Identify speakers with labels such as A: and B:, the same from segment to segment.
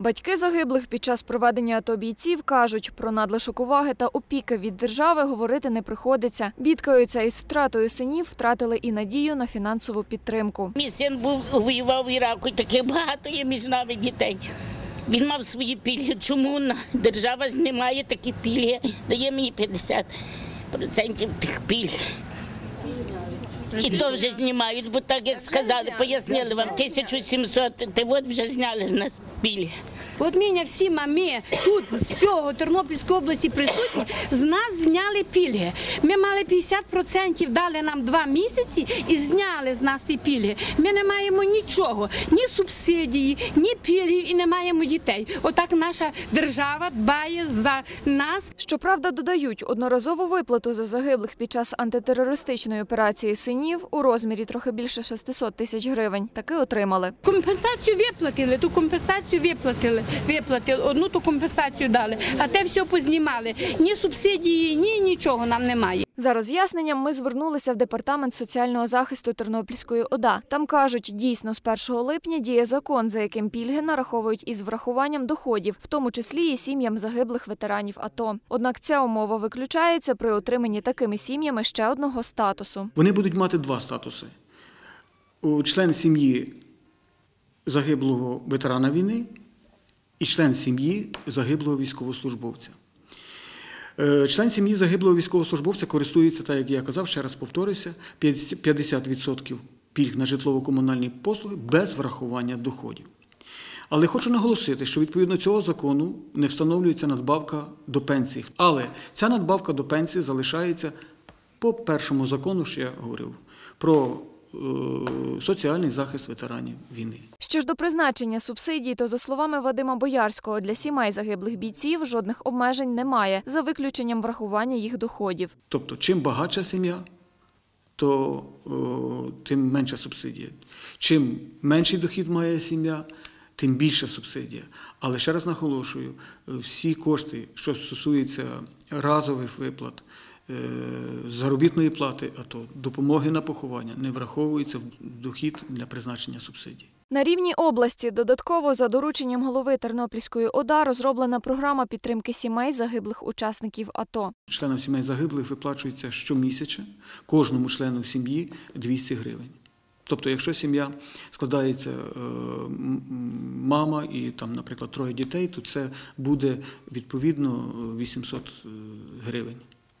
A: Батьки загиблих під час проведення АТО бійців кажуть, про надлишок уваги та опіки від держави говорити не приходиться. Бідкаються із втратою синів, втратили і надію на фінансову підтримку.
B: Мій син був воював в Іраку, і таких багато є між нами дітей. Він мав свої пільги. Чому держава знімає такі пільги? Дає мені 50% тих пільг. І то вже знімають, бо так як сказали, пояснили вам 1700, ти от вже зняли з нас пільги.
C: От нині всі мами тут з всього Тернопільської області присутні, з нас зняли пільги. Ми мали 50%, дали нам два місяці і зняли з нас ті пільги. Ми не маємо нічого, ні субсидії, ні пільгів і не маємо дітей. Отак наша держава дбає за нас.
A: Щоправда, додають, одноразову виплату за загиблих під час антитерористичної операції синів у розмірі трохи більше 600 тисяч гривень таки отримали.
C: Компенсацію виплатили, ту компенсацію виплатили, виплатили, одну ту компенсацію дали, а те все познімали. Ні субсидії, ні нічого нам немає.
A: За роз'ясненням ми звернулися в департамент соціального захисту Тернопільської ОДА. Там кажуть, дійсно з 1 липня діє закон, за яким пільги нараховують із врахуванням доходів, в тому числі і сім'ям загиблих ветеранів АТО. Однак ця умова виключається при отриманні такими сім'ями ще одного статусу.
D: Вони будуть мати два статуси: член сім'ї загиблого ветерана війни і член сім'ї загиблого військовослужбовця. Е, Член сім'ї загиблого військовослужбовця користується, так як я казав, ще раз повторюся, 50% пільг на житлово-комунальні послуги без врахування доходів. Але хочу наголосити, що відповідно цього закону не встановлюється надбавка до пенсії. Але ця надбавка до пенсії залишається по першому закону, що я говорив, про соціальний захист ветеранів війни.
A: Що ж до призначення субсидій, то за словами Вадима Боярського, для сімей загиблих бійців жодних обмежень немає, за виключенням врахування їх доходів.
D: Тобто, чим багатша сім'я, то е, тим менша субсидія. Чим менший дохід має сім'я, тим більша субсидія. Але ще раз наголошую, е, всі кошти, що стосуються разових виплат, е, заробітної плати, а то допомоги на поховання, не враховуються в дохід для призначення субсидій.
A: На рівні області додатково за дорученням голови Тернопільської ОДА розроблена програма підтримки сімей загиблих учасників АТО.
D: Членам сімей загиблих виплачується щомісяча кожному члену сім'ї 200 гривень. Тобто, якщо сім'я складається е, мама і там, наприклад, троє дітей, то це буде відповідно 800 е, гривень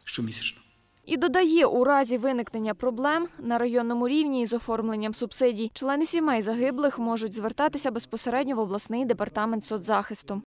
D: щомісячно.
A: І додає, у разі виникнення проблем на районному рівні із оформленням субсидій члени сімей загиблих можуть звертатися безпосередньо в обласний департамент соцзахисту.